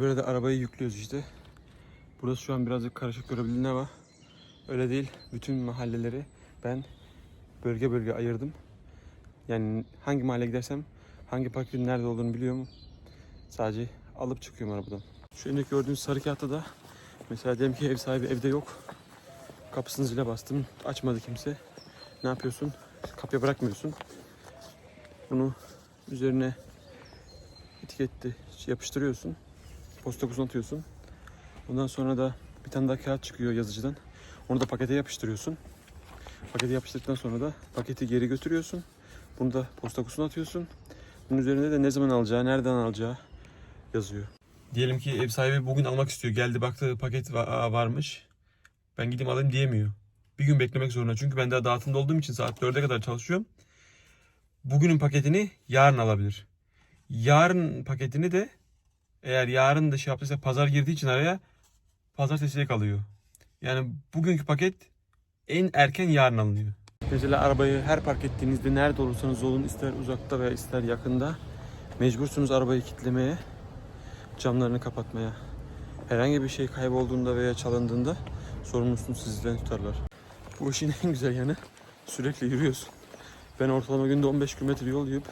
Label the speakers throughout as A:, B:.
A: Böyle de arabayı yüklüyoruz işte. Burası şu an birazcık karışık görebildiğine ama öyle değil. Bütün mahalleleri ben bölge bölge ayırdım. Yani hangi mahalleye gidersem hangi parkın nerede olduğunu biliyorum. Sadece alıp çıkıyorum arabadan. Şu elimdeki gördüğünüz sarı kağıtta da mesela diyelim ki ev sahibi evde yok. Kapısını zile bastım. Açmadı kimse. Ne yapıyorsun? Kapıya bırakmıyorsun. Bunu üzerine etiketli yapıştırıyorsun. Posta kutusuna atıyorsun. Ondan sonra da bir tane daha kağıt çıkıyor yazıcıdan. Onu da pakete yapıştırıyorsun. Pakete yapıştırdıktan sonra da paketi geri götürüyorsun. Bunu da posta kutusuna atıyorsun. Bunun üzerinde de ne zaman alacağı, nereden alacağı yazıyor. Diyelim ki ev sahibi bugün almak istiyor. Geldi baktı paket va- varmış. Ben gideyim alayım diyemiyor. Bir gün beklemek zorunda. Çünkü ben daha dağıtımda olduğum için saat 4'e kadar çalışıyorum. Bugünün paketini yarın alabilir. Yarın paketini de eğer yarın da şey yaptıysa pazar girdiği için araya pazartesiye kalıyor. Yani bugünkü paket en erken yarın alınıyor. Mesela arabayı her park ettiğinizde nerede olursanız olun ister uzakta veya ister yakında mecbursunuz arabayı kilitlemeye, camlarını kapatmaya. Herhangi bir şey kaybolduğunda veya çalındığında sorumlusunu sizden tutarlar. Bu işin en güzel yanı sürekli yürüyorsun. Ben ortalama günde 15 kilometre yol yürüyüp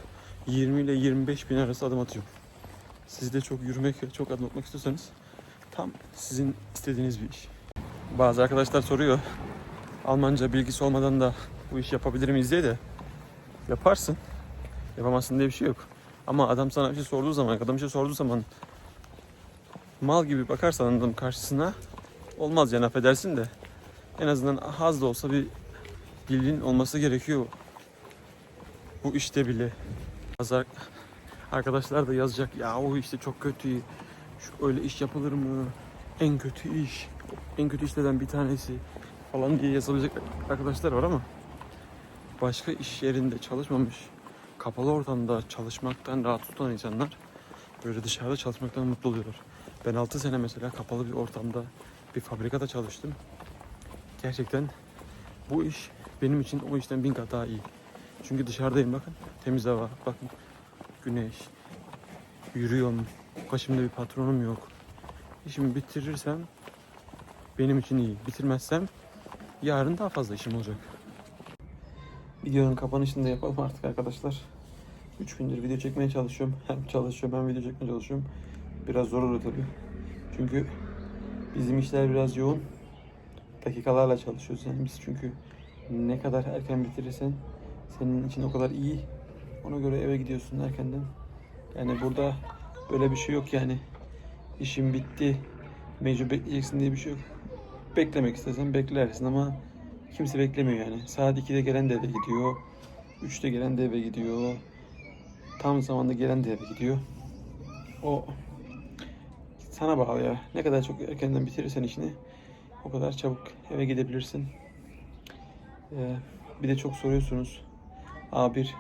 A: 20 ile 25 bin arası adım atıyorum. Siz de çok yürümek çok adım atmak istiyorsanız tam sizin istediğiniz bir iş. Bazı arkadaşlar soruyor. Almanca bilgisi olmadan da bu işi yapabilir miyiz diye de yaparsın. Yapamazsın diye bir şey yok. Ama adam sana bir şey sorduğu zaman, adam bir şey sorduğu zaman mal gibi bakarsan adam karşısına olmaz yani affedersin de en azından az da olsa bir bilgin olması gerekiyor bu işte bile. Bazı arkadaşlar da yazacak ya o işte çok kötü. Şu öyle iş yapılır mı? En kötü iş. En kötü işlerden bir tanesi falan diye yazabilecek arkadaşlar var ama başka iş yerinde çalışmamış, kapalı ortamda çalışmaktan rahat tutan insanlar böyle dışarıda çalışmaktan mutlu oluyorlar. Ben 6 sene mesela kapalı bir ortamda bir fabrikada çalıştım. Gerçekten bu iş benim için o işten bin kat daha iyi. Çünkü dışarıdayım bakın. Temiz hava, bakın güneş. Yürüyorum. Başımda bir patronum yok. İşimi bitirirsem benim için iyi. Bitirmezsem yarın daha fazla işim olacak. Videonun kapanışını da yapalım artık arkadaşlar. 3 gündür video çekmeye çalışıyorum. Hem çalışıyorum hem video çekmeye çalışıyorum. Biraz zor oluyor tabii. Çünkü bizim işler biraz yoğun. Dakikalarla çalışıyoruz yani biz çünkü ne kadar erken bitirirsen senin için o kadar iyi. Ona göre eve gidiyorsun erkenden. Yani burada böyle bir şey yok yani. İşin bitti. Mecbur bekleyeceksin diye bir şey yok. Beklemek istesen beklersin ama kimse beklemiyor yani. Saat 2'de gelen de eve gidiyor. 3'te gelen de eve gidiyor. Tam zamanda gelen de eve gidiyor. O sana bağlı ya. Ne kadar çok erkenden bitirirsen işini o kadar çabuk eve gidebilirsin. Ee, bir de çok soruyorsunuz. A1,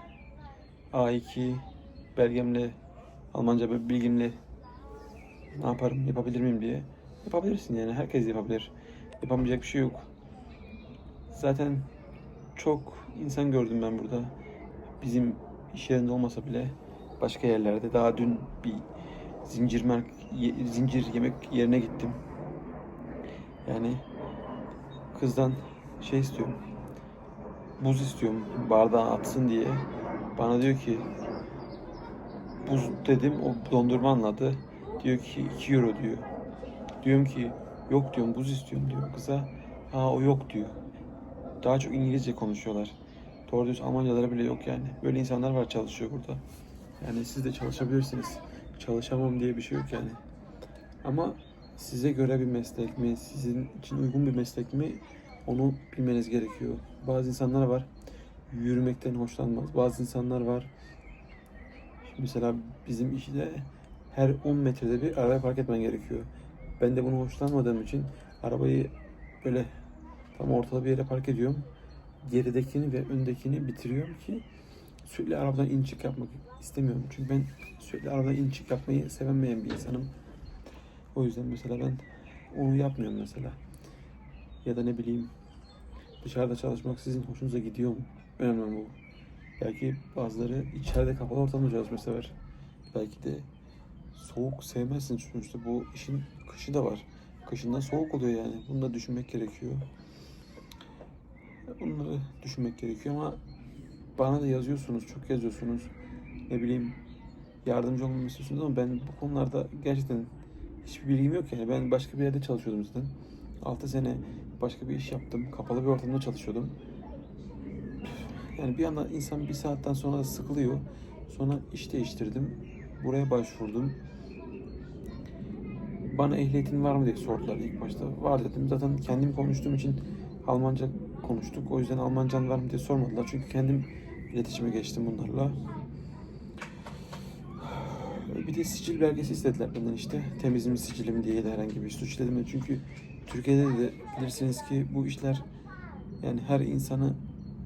A: A2 belgemle, Almanca bilgimle ne yaparım, yapabilir miyim diye. Yapabilirsin yani, herkes yapabilir. Yapamayacak bir şey yok. Zaten çok insan gördüm ben burada. Bizim iş yerinde olmasa bile başka yerlerde. Daha dün bir zincir mark ye- zincir yemek yerine gittim. Yani kızdan şey istiyorum. Buz istiyorum bardağa atsın diye. Bana diyor ki buz dedim o dondurma anladı. Diyor ki 2 euro diyor. Diyorum ki yok diyorum buz istiyorum diyor kıza. Ha o yok diyor. Daha çok İngilizce konuşuyorlar. Doğru düz Almancaları bile yok yani. Böyle insanlar var çalışıyor burada. Yani siz de çalışabilirsiniz. Çalışamam diye bir şey yok yani. Ama size göre bir meslek mi, sizin için uygun bir meslek mi onu bilmeniz gerekiyor. Bazı insanlar var yürümekten hoşlanmaz. Bazı insanlar var Şimdi mesela bizim işte her 10 metrede bir araba park etmen gerekiyor. Ben de bunu hoşlanmadığım için arabayı böyle tam ortada bir yere park ediyorum. Geridekini ve öndekini bitiriyorum ki sürekli arabadan in çık yapmak istemiyorum. Çünkü ben sürekli arabadan in çık yapmayı sevemeyen bir insanım. O yüzden mesela ben onu yapmıyorum mesela. Ya da ne bileyim dışarıda çalışmak sizin hoşunuza gidiyor mu? Önemli bu. Belki bazıları içeride kapalı ortamda çalışmayı sever. Belki de soğuk sevmezsin sonuçta bu işin kışı da var. Kışında soğuk oluyor yani. Bunu da düşünmek gerekiyor. Bunları düşünmek gerekiyor ama bana da yazıyorsunuz, çok yazıyorsunuz. Ne bileyim yardımcı olmamı istiyorsunuz ama ben bu konularda gerçekten hiçbir bilgim yok yani. Ben başka bir yerde çalışıyordum zaten. 6 sene başka bir iş yaptım. Kapalı bir ortamda çalışıyordum. Yani bir anda insan bir saatten sonra sıkılıyor. Sonra iş değiştirdim. Buraya başvurdum. Bana ehliyetin var mı diye sordular ilk başta. Var dedim. Zaten kendim konuştuğum için Almanca konuştuk. O yüzden Almancan var mı diye sormadılar. Çünkü kendim iletişime geçtim bunlarla. Bir de sicil belgesi istediler benden işte. Temizim sicilim diye de herhangi bir suç dedim. Çünkü Türkiye'de de bilirsiniz ki bu işler yani her insanı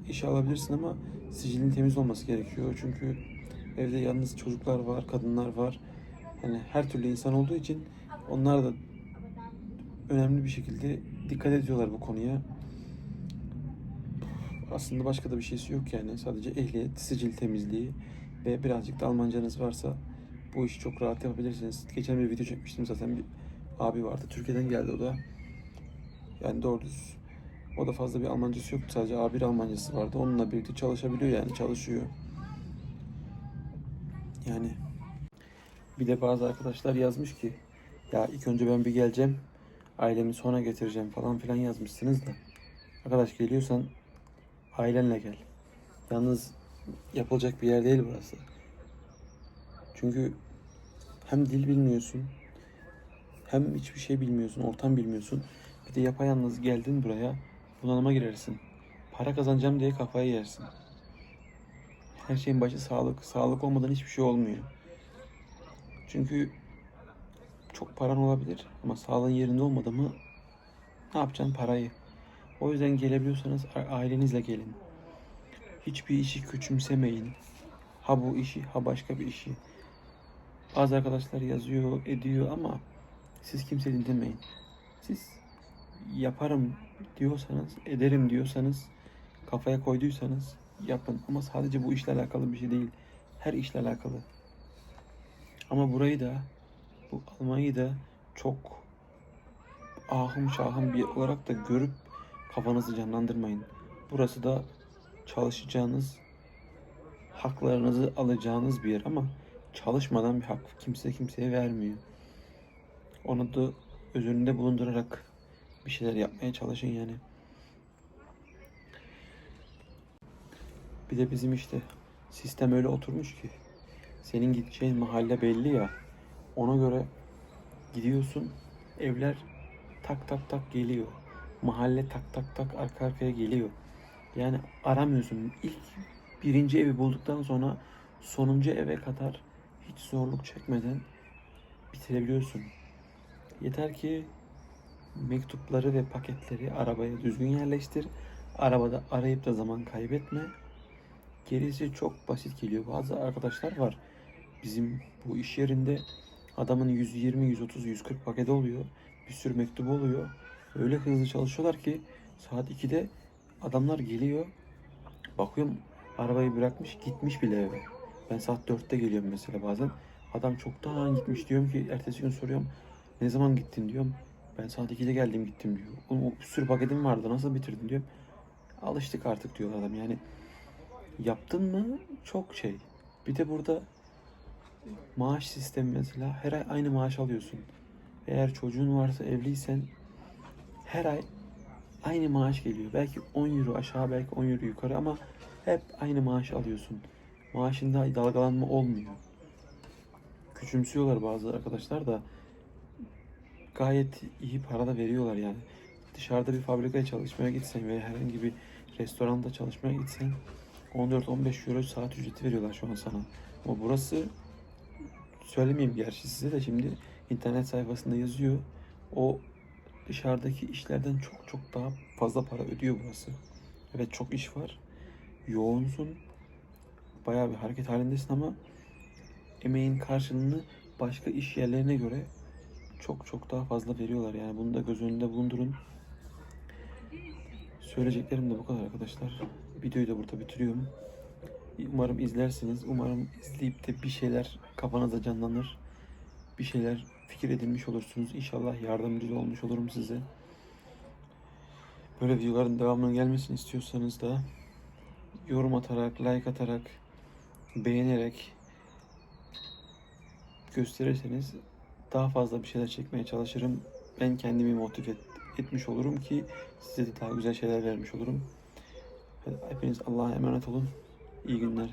A: işe alabilirsin ama sicilin temiz olması gerekiyor. Çünkü evde yalnız çocuklar var, kadınlar var. Yani her türlü insan olduğu için onlar da önemli bir şekilde dikkat ediyorlar bu konuya. Aslında başka da bir şeysi yok yani. Sadece ehliyet, sicil temizliği ve birazcık da Almancanız varsa bu işi çok rahat yapabilirsiniz. Geçen bir video çekmiştim zaten bir abi vardı. Türkiye'den geldi o da. Yani doğru düz. O da fazla bir Almancası yoktu. Sadece A1 Almancası vardı. Onunla birlikte çalışabiliyor yani çalışıyor. Yani bir de bazı arkadaşlar yazmış ki ya ilk önce ben bir geleceğim ailemi sonra getireceğim falan filan yazmışsınız da arkadaş geliyorsan ailenle gel. Yalnız yapılacak bir yer değil burası. Çünkü hem dil bilmiyorsun hem hiçbir şey bilmiyorsun, ortam bilmiyorsun. Bir de yapayalnız geldin buraya bunalıma girersin. Para kazanacağım diye kafayı yersin. Her şeyin başı sağlık. Sağlık olmadan hiçbir şey olmuyor. Çünkü çok paran olabilir ama sağlığın yerinde olmadı mı ne yapacaksın parayı? O yüzden gelebiliyorsanız ailenizle gelin. Hiçbir işi küçümsemeyin. Ha bu işi ha başka bir işi. Bazı arkadaşlar yazıyor, ediyor ama siz kimse dinlemeyin. Siz yaparım diyorsanız, ederim diyorsanız, kafaya koyduysanız yapın. Ama sadece bu işle alakalı bir şey değil. Her işle alakalı. Ama burayı da, bu Almanya'yı da çok ahım şahım bir olarak da görüp kafanızı canlandırmayın. Burası da çalışacağınız, haklarınızı alacağınız bir yer ama çalışmadan bir hak kimse kimseye vermiyor. Onu da göz önünde bulundurarak bir şeyler yapmaya çalışın yani. Bir de bizim işte sistem öyle oturmuş ki senin gideceğin mahalle belli ya. Ona göre gidiyorsun evler tak tak tak geliyor. Mahalle tak tak tak arka arkaya geliyor. Yani aramıyorsun. İlk birinci evi bulduktan sonra sonuncu eve kadar hiç zorluk çekmeden bitirebiliyorsun. Yeter ki mektupları ve paketleri arabaya düzgün yerleştir. Arabada arayıp da zaman kaybetme. Gerisi çok basit geliyor. Bazı arkadaşlar var. Bizim bu iş yerinde adamın 120, 130, 140 paketi oluyor. Bir sürü mektubu oluyor. Öyle hızlı çalışıyorlar ki saat 2'de adamlar geliyor. Bakıyorum arabayı bırakmış gitmiş bile eve. Ben saat 4'te geliyorum mesela bazen. Adam çoktan gitmiş diyorum ki ertesi gün soruyorum. Ne zaman gittin diyorum. Ben saat 2'de geldim gittim diyor. Oğlum o bir sürü paketim vardı nasıl bitirdin diyorum. Alıştık artık diyor adam yani. Yaptın mı çok şey. Bir de burada maaş sistemi mesela her ay aynı maaş alıyorsun. Eğer çocuğun varsa evliysen her ay aynı maaş geliyor. Belki 10 euro aşağı belki 10 euro yukarı ama hep aynı maaş alıyorsun. Maaşında dalgalanma olmuyor. Küçümsüyorlar bazı arkadaşlar da gayet iyi para da veriyorlar yani. Dışarıda bir fabrikaya çalışmaya gitsen veya herhangi bir restoranda çalışmaya gitsen 14-15 euro saat ücreti veriyorlar şu an sana. Ama burası söylemeyeyim gerçi size de şimdi internet sayfasında yazıyor. O dışarıdaki işlerden çok çok daha fazla para ödüyor burası. Evet çok iş var. Yoğunsun. Bayağı bir hareket halindesin ama emeğin karşılığını başka iş yerlerine göre çok çok daha fazla veriyorlar. Yani bunu da göz önünde bulundurun. Söyleyeceklerim de bu kadar arkadaşlar. Videoyu da burada bitiriyorum. Umarım izlersiniz. Umarım izleyip de bir şeyler kafanızda canlanır. bir şeyler fikir edinmiş olursunuz. İnşallah yardımcı olmuş olurum size. Böyle videoların devamının gelmesini istiyorsanız da yorum atarak, like atarak, beğenerek gösterirseniz daha fazla bir şeyler çekmeye çalışırım. Ben kendimi motive et- etmiş olurum ki size de daha güzel şeyler vermiş olurum. Hepiniz Allah'a emanet olun. İyi günler.